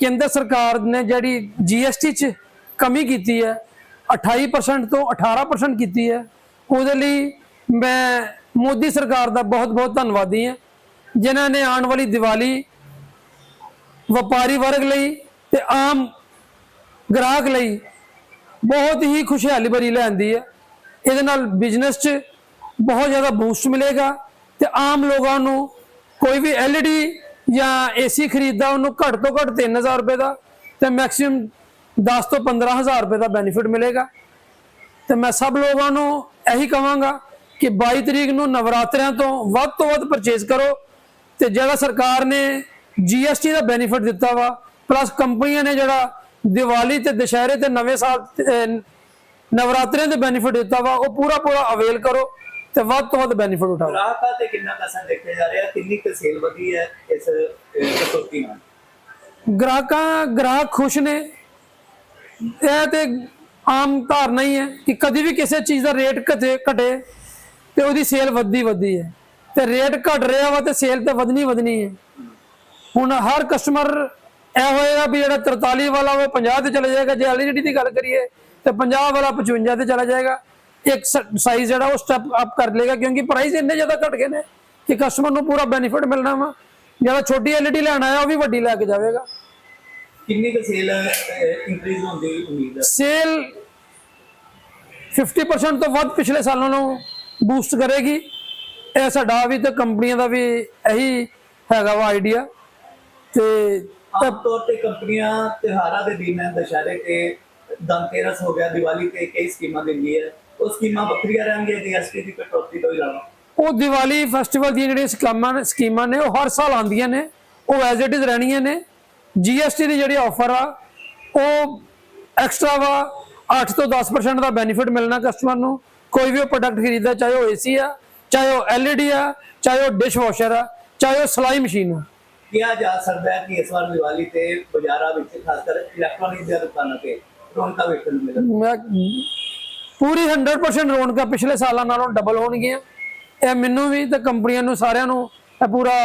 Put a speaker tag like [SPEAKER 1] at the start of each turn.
[SPEAKER 1] ਕੇਂਦਰ ਸਰਕਾਰ ਨੇ ਜਿਹੜੀ ਜੀਐਸਟੀ 'ਚ ਕਮੀ ਕੀਤੀ ਹੈ 28% ਤੋਂ 18% ਕੀਤੀ ਹੈ, ਉਹਦੇ ਲਈ ਮੈਂ ਮੋਦੀ ਸਰਕਾਰ ਦਾ ਬਹੁਤ ਬਹੁਤ ਧੰਨਵਾਦੀ ਹਾਂ, ਜਿਨ੍ਹਾਂ ਨੇ ਆਉਣ ਵਾਲੀ ਦੀਵਾਲੀ ਵਪਾਰੀ ਵਰਗ ਲਈ ਤੇ ਆਮ ਗ੍ਰਾਹਕ ਲਈ ਬਹੁਤ ਹੀ ਖੁਸ਼ਹਾਲੀ ਭਰੀ ਲਿਆਂਦੀ ਹੈ। ਇਹਦੇ ਨਾਲ ਬਿਜ਼ਨਸ 'ਚ ਬਹੁਤ ਜ਼ਿਆਦਾ ਬੂਸਟ ਮਿਲੇਗਾ ਤੇ ਆਮ ਲੋਕਾਂ ਨੂੰ ਕੋਈ ਵੀ LED ਜਾਂ AC ਖਰੀਦਦਾ ਉਹਨੂੰ ਘੱਟ ਤੋਂ ਘੱਟ 3000 ਰੁਪਏ ਦਾ ਤੇ ਮੈਕਸਿਮਮ 10 ਤੋਂ 15000 ਰੁਪਏ ਦਾ ਬੈਨੀਫਿਟ ਮਿਲੇਗਾ। ਤੇ ਮੈਂ ਸਭ ਲੋਕਾਂ ਨੂੰ ਇਹੀ ਕਹਾਂਗਾ ਕਿ 22 ਤਰੀਕ ਨੂੰ ਨਵਰਾਤਰਿਆਂ ਤੋਂ ਵੱਧ ਤੋਂ ਵੱਧ ਪਰਚੇਜ਼ ਕਰੋ ਤੇ ਜਿਹੜਾ ਸਰਕਾਰ ਨੇ GST ਦਾ ਬੈਨੀਫਿਟ ਦਿੱਤਾ ਵਾ ਪਲੱਸ ਕੰਪਨੀਆਂ ਨੇ ਜਿਹੜਾ ਦੀਵਾਲੀ ਤੇ ਦੁਸ਼ਹਿਰੇ ਤੇ ਨਵੇਂ ਸਾਲ ਤੇ, ਨਵਰਾਤਰਿਆਂ ਦੇ ਬੈਨੀਫਿਟ ਦਿੱਤਾ ਵਾ ਉਹ ਪੂਰਾ ਪੂਰਾ ਅਵੇਲ ਕਰੋ। ਤੇ ਵੱਧ ਤੋਂ ਵੱਧ ਬੈਨੀਫਿਟ ਉਠਾਓ।
[SPEAKER 2] ਗ੍ਰਾਹਕਾਂ ਤੇ ਕਿੰਨਾ ਕਸਰ ਦੇਖਿਆ ਜਾ ਰਿਹਾ? ਕਿੰਨੀ ਕੁ ਸੇਲ ਵਧੀ ਹੈ ਇਸ ਕਟੌਤੀ ਨਾਲ?
[SPEAKER 1] ਗ੍ਰਾਹਕਾਂ ਗ੍ਰਾਹਕ ਖੁਸ਼ ਨੇ। ਇਹ ਤੇ ਆਮ ਧਾਰਨਾ ਹੀ ਹੈ ਕਿ ਕਦੀ ਵੀ ਕਿਸੇ ਚੀਜ਼ ਦਾ ਰੇਟ ਘਟੇ ਘਟੇ ਤੇ ਉਹਦੀ ਸੇਲ ਵੱਧਦੀ ਵੱਧਦੀ ਹੈ। ਤੇ ਰੇਟ ਘਟ ਰਿਹਾ ਵਾ ਤੇ ਸੇਲ ਤੇ ਵਧਣੀ ਵਧਣੀ ਹੈ। ਹੁਣ ਹਰ ਕਸਟਮਰ ਇਹ ਹੋਏਗਾ ਵੀ ਜਿਹੜਾ 43 ਵਾਲਾ ਉਹ 50 ਤੇ ਚਲਾ ਜਾਏਗਾ। ਜੇ ਐਲਈਡੀ ਦੀ ਗੱਲ ਕਰੀਏ ਤੇ 50 ਵਾਲਾ 55 ਤੇ ਚਲਾ ਜਾਏਗਾ। ਇੱਕ ਸਾਈਜ਼ ਜਿਹੜਾ ਉਹ ਸਟੈਪ ਅਪ ਕਰ ਲੇਗਾ ਕਿਉਂਕਿ ਪ੍ਰਾਈਸ ਇੰਨੇ ਜ਼ਿਆਦਾ ਘਟ ਗਏ ਨੇ ਕਿ ਕਸਟਮਰ ਨੂੰ ਪੂਰਾ ਬੈਨੀਫਿਟ ਮਿਲਣਾ ਵਾ। ਜਿਹੜਾ ਛੋਟੀ ਐਲਈਡੀ ਲੈਣ ਆਇਆ ਉਹ ਵੀ ਵੱਡੀ ਲੈ ਕੇ ਜਾਵੇਗਾ।
[SPEAKER 2] ਕਿੰਨੀ ਕੁ ਸੇਲ ਇੰਕਰੀਜ਼ ਹੋਣ ਦੀ ਉਮੀਦ ਹੈ?
[SPEAKER 1] ਸੇਲ 50% ਤੋਂ ਵੱਧ ਪਿਛਲੇ ਸਾਲਾਂ ਨੂੰ ਬੂਸਟ ਕਰੇਗੀ। ਇਹ ਸਾਡਾ ਵੀ ਤੇ ਕੰਪਨੀਆਂ ਦਾ ਵੀ ਇਹੀ ਹੈਗਾ ਵਾ ਆਈਡੀਆ ਤੇ
[SPEAKER 2] ਆਮ ਤੌਰ ਤੇ ਕੰਪਨੀਆਂ ਤਿਉਹਾਰਾਂ ਦੇ ਦਿਨ ਦੁਸ਼ਹਿਰੇ ਤੇ ਧਨਤੇਰਸ ਹੋ ਗਿਆ ਦੀਵਾਲੀ ਤੇ ਕਈ ਸਕੀਮਾਂ ਦਿੰਦੀ ਹੈ। ਉਹ ਸਕੀਮਾਂ ਵੱਖਰੀਆਂ ਰਹਿਣਗੀਆਂ ਜੀਐਸਟੀ ਦੀ ਕਟੌਤੀ ਤੋਂ ਇਲਾਵਾ।
[SPEAKER 1] ਉਹ ਦੀਵਾਲੀ ਫੈਸਟੀਵਲ ਦੀਆਂ ਜਿਹੜੀਆਂ ਸਕੀਮਾਂ ਨੇ ਸਕੀਮਾਂ ਨੇ ਉਹ ਹਰ ਸਾਲ ਆਉਂਦੀਆਂ ਨੇ। ਉਹ ਐਜ਼ ਇਟ ਇਜ਼ ਰਹਿਣੀਆਂ ਨੇ। ਜੀਐਸਟੀ ਦੀ ਜਿਹੜੀ ਆਫਰ ਆ ਉਹ ਐਕਸਟਰਾ ਵਾ 8 ਤੋਂ 10% ਦਾ ਬੈਨੀਫਿਟ ਮਿਲਣਾ ਕਸਟਮਰ ਨੂੰ। ਕੋਈ ਵੀ ਉਹ ਪ੍ਰੋਡਕਟ ਖਰੀਦਦਾ ਚਾਹੇ ਉਹ ਏਸੀ ਆ ਚਾਹੇ ਉਹ ਐਲਈਡੀ ਆ ਚਾਹੇ ਉਹ ਡਿਸ਼ ਵਾਸ਼ਰ ਆ ਚਾਹੇ ਉਹ ਸਲਾਈ ਮਸ਼ੀਨ ਆ।
[SPEAKER 2] ਕਿਹਾ ਜਾ ਸਕਦਾ ਹੈ ਕਿ ਇਸ ਵਾਰ ਦੀਵਾਲੀ ਤੇ ਬਾਜ਼ਾਰਾਂ ਵਿੱਚ ਖਾਸ ਕਰ ਇਲੈਕਟ੍ਰੋਨਿਕ ਦੀਆਂ ਦੁਕਾਨਾਂ ਤੇ ਰੌਣਕਾਂ ਵੇਖਣ ਨੂੰ ਮਿਲਣ।
[SPEAKER 1] ਮੈਂ ਪੂਰੀ 100% ਰੌਣਕਾਂ ਪਿਛਲੇ ਸਾਲਾਂ ਨਾਲੋਂ ਡਬਲ ਹੋਣਗੀਆਂ। ਇਹ ਮੈਨੂੰ ਵੀ ਤੇ ਕੰਪਨੀਆਂ ਨੂੰ ਸਾਰਿਆਂ ਨੂੰ ਇਹ ਪੂਰਾ